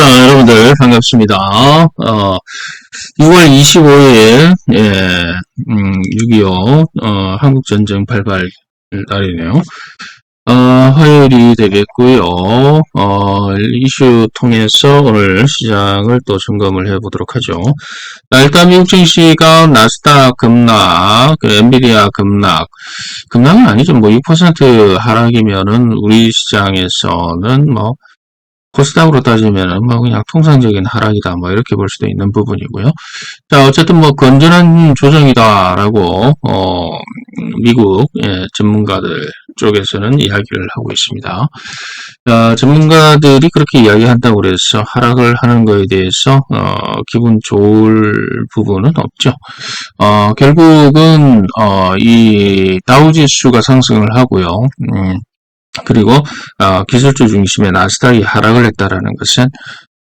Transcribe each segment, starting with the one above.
자, 여러분들 반갑습니다. 어, 6월 25일, 예, 음, 6.25, 어, 한국전쟁 발발 날이네요. 어, 화요일이 되겠고요. 어, 이슈 통해서 오늘 시장을 또 점검을 해보도록 하죠. 자, 일단 미국 증시가 나스닥 급락, 그 엔비디아 급락, 급락은 아니죠. 뭐 6% 하락이면은 우리 시장에서는 뭐 코스닥으로 따지면은 뭐 그냥 통상적인 하락이다 뭐 이렇게 볼 수도 있는 부분이고요. 자 어쨌든 뭐 건전한 조정이다라고 어 미국 예, 전문가들 쪽에서는 이야기를 하고 있습니다. 자, 전문가들이 그렇게 이야기한다고 그래서 하락을 하는 거에 대해서 어, 기분 좋을 부분은 없죠. 어, 결국은 어, 이 다우지수가 상승을 하고요. 음, 그리고 어, 기술주 중심의 나스닥이 하락을 했다라는 것은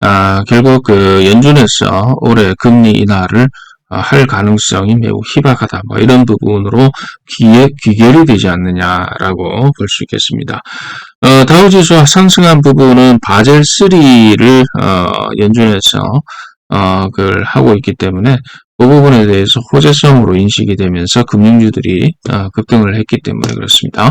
어, 결국 그 연준에서 올해 금리 인하를 어, 할 가능성이 매우 희박하다. 뭐 이런 부분으로 귀에, 귀결이 되지 않느냐라고 볼 수 있겠습니다. 어, 다우지수 상승한 부분은 바젤 3를 어, 연준에서 어, 그걸 하고 있기 때문에 그 부분에 대해서 호재성으로 인식이 되면서 금융주들이 어, 급등을 했기 때문에 그렇습니다.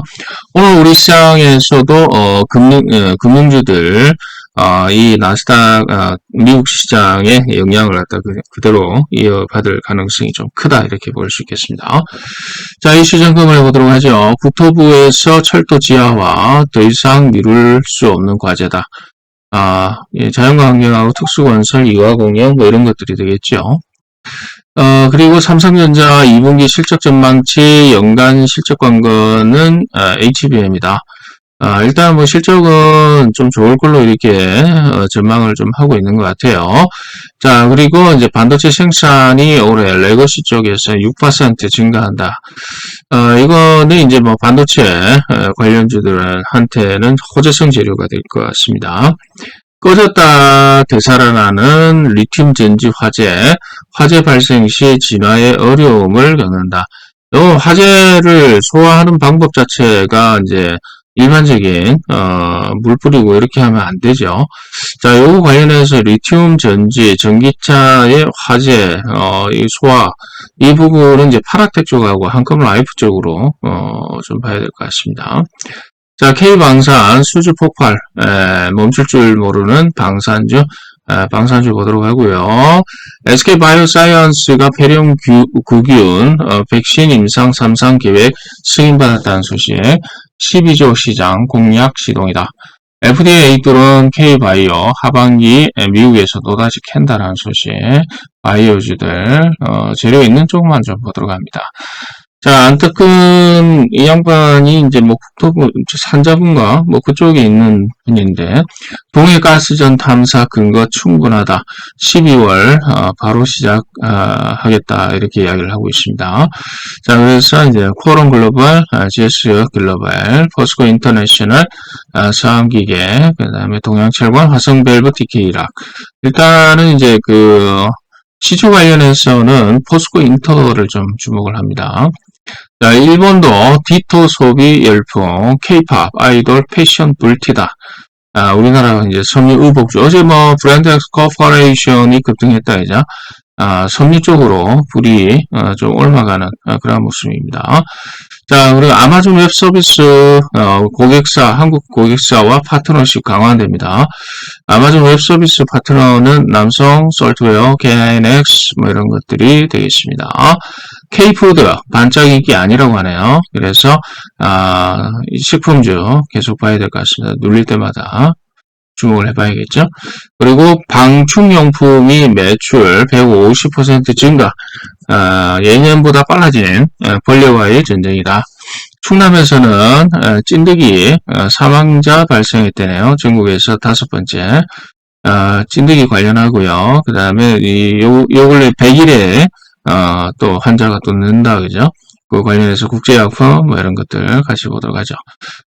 오늘 우리 시장에서도 어, 금융, 어, 금융주들 어, 이 나스닥 어, 미국 시장의 영향을 갖다 그대로 이어받을 가능성이 좀 크다 이렇게 볼 수 있겠습니다. 자 이슈 점검을 해보도록 하죠. 국토부에서 철도 지하화 더 이상 미룰 수 없는 과제다. 아, 예, 자연과 환경하고 특수건설, 이화공영 뭐 이런 것들이 되겠죠. 어, 그리고 삼성전자 2분기 실적 전망치 연간 실적 관건은 아, HBM이다. 아, 일단 뭐 실적은 좀 좋을 걸로 이렇게 어, 전망을 좀 하고 있는 것 같아요. 자, 그리고 이제 반도체 생산이 올해 레거시 쪽에서 6% 증가한다. 어, 이거는 이제 뭐 반도체 어, 관련주들한테는 호재성 재료가 될 것 같습니다. 꺼졌다 되살아나는 리튬 전지 화재, 화재 발생 시 진화의 어려움을 겪는다. 이 화재를 소화하는 방법 자체가 이제 일반적인 어, 물 뿌리고 이렇게 하면 안 되죠. 자, 요거 관련해서 리튬 전지, 전기차의 화재, 어, 이 소화 이 부분은 이제 파락텍 쪽하고 한컴 라이프 쪽으로 어, 좀 봐야 될 것 같습니다. 자, K방산 수주 폭발, 에, 멈출 줄 모르는 방산주, 에, 방산주 보도록 하고요. SK바이오사이언스가 폐렴 구균 어, 백신 임상 3상 계획 승인받았다는 소식, 12조 시장 공약 시동이다. FDA 뚫은 K바이오 하반기 미국에서 또다시 캔다라는 소식, 바이오주들 어, 재료 있는 쪽만 좀 보도록 합니다. 자, 안타까운 이 양반이 이제 뭐 국토부 산자분가 뭐 그쪽에 있는 분인데 동해 가스전 탐사 근거 충분하다. 12월 어, 바로 시작하겠다 어, 이렇게 이야기를 하고 있습니다. 자, 그래서 이제 코론 글로벌, 어, GS 글로벌, 포스코 인터내셔널, 어, 서암기계, 그다음에 동양철관, 화성밸브, TK락. 일단은 이제 그 시초 관련해서는 포스코 인터를 좀 주목을 합니다. 자, 일본도 디토 소비 열풍, 케이팝, 아이돌, 패션 불티다. 아, 우리나라가 이제 섬유 의복주. 어제 뭐 브랜드 엑스 코퍼레이션이 급등했다 이죠. 아, 섬유 쪽으로 불이 어, 좀 옮아가는 어, 그런 모습입니다. 자, 그리고 아마존 웹 서비스 어, 고객사, 한국 고객사와 파트너십 강화됩니다. 아마존 웹 서비스 파트너는 남성, 솔트웨어, KNX 뭐 이런 것들이 되겠습니다. K푸드 반짝 인기 아니라고 하네요. 그래서 아, 식품주 계속 봐야 될 것 같습니다. 눌릴 때마다 주목을 해봐야겠죠. 그리고 방충용품이 매출 150% 증가, 어, 예년보다 빨라진 어, 벌레와의 전쟁이다. 충남에서는 어, 찐득이 어, 사망자 발생했대네요. 전국에서 다섯 번째 어, 찐득이 관련하고요. 그 다음에 요, 요 근래 100일에 또 환자가 또 는다 그죠? 그 관련해서 국제약품 뭐 이런 것들 같이 보도록 하죠.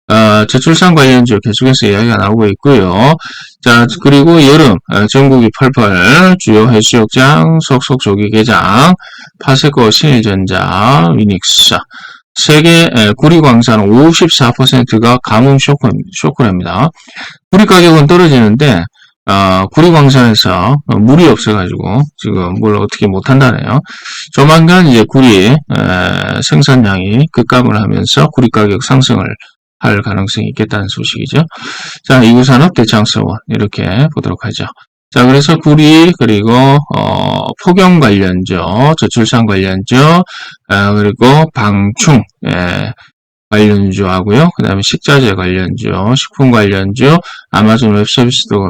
어, 저출산 관련주 계속해서 이야기가 나오고 있고요. 자 그리고 여름 어, 전국이 펄펄 주요 해수욕장 속속 조기 개장 파세코 신일전자 위닉스 세계 구리광산 54%가 가뭄 쇼크, 쇼크랍니다. 구리 가격은 떨어지는데 어, 구리광산에서 어, 물이 없어가지고 지금 뭘 어떻게 못한다네요. 조만간 이제 구리 에, 생산량이 급감을 하면서 구리 가격 상승을 할 가능성이 있겠다는 소식이죠. 자, 이구산업 대창서원 이렇게 보도록 하죠. 자, 그래서 구리 그리고 어, 폭염 관련주, 저출산 관련주, 아, 그리고 방충 예, 관련주 하고요. 그 다음에 식자재 관련주, 식품 관련주, 아마존 웹서비스도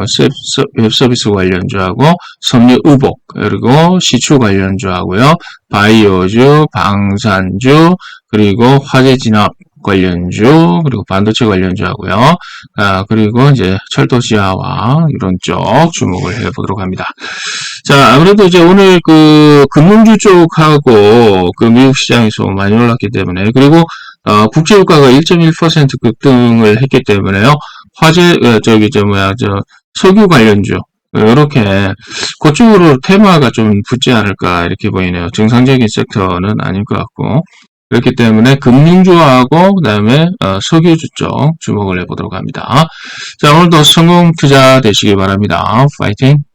웹서비스 관련주 하고 섬유 의복 그리고 시추 관련주 하고요. 바이오주, 방산주 그리고 화재 진압 관련주 그리고 반도체 관련주 하고요. 아, 그리고 이제 철도 지하화 이런 쪽 주목을 해보도록 합니다. 자, 아무래도 이제 오늘 그 금융주 쪽하고 그 미국 시장이 좀 많이 올랐기 때문에 그리고 어, 국제유가가 1.1% 급등을 했기 때문에요. 화재 어, 저기 저 뭐야 저 석유 관련주 이렇게 그쪽으로 테마가 좀 붙지 않을까 이렇게 보이네요. 정상적인 섹터는 아닐 것 같고 그렇기 때문에 금융주하고 그다음에 어, 석유주 쪽 주목을 해보도록 합니다. 자 오늘도 성공 투자 되시기 바랍니다. 파이팅!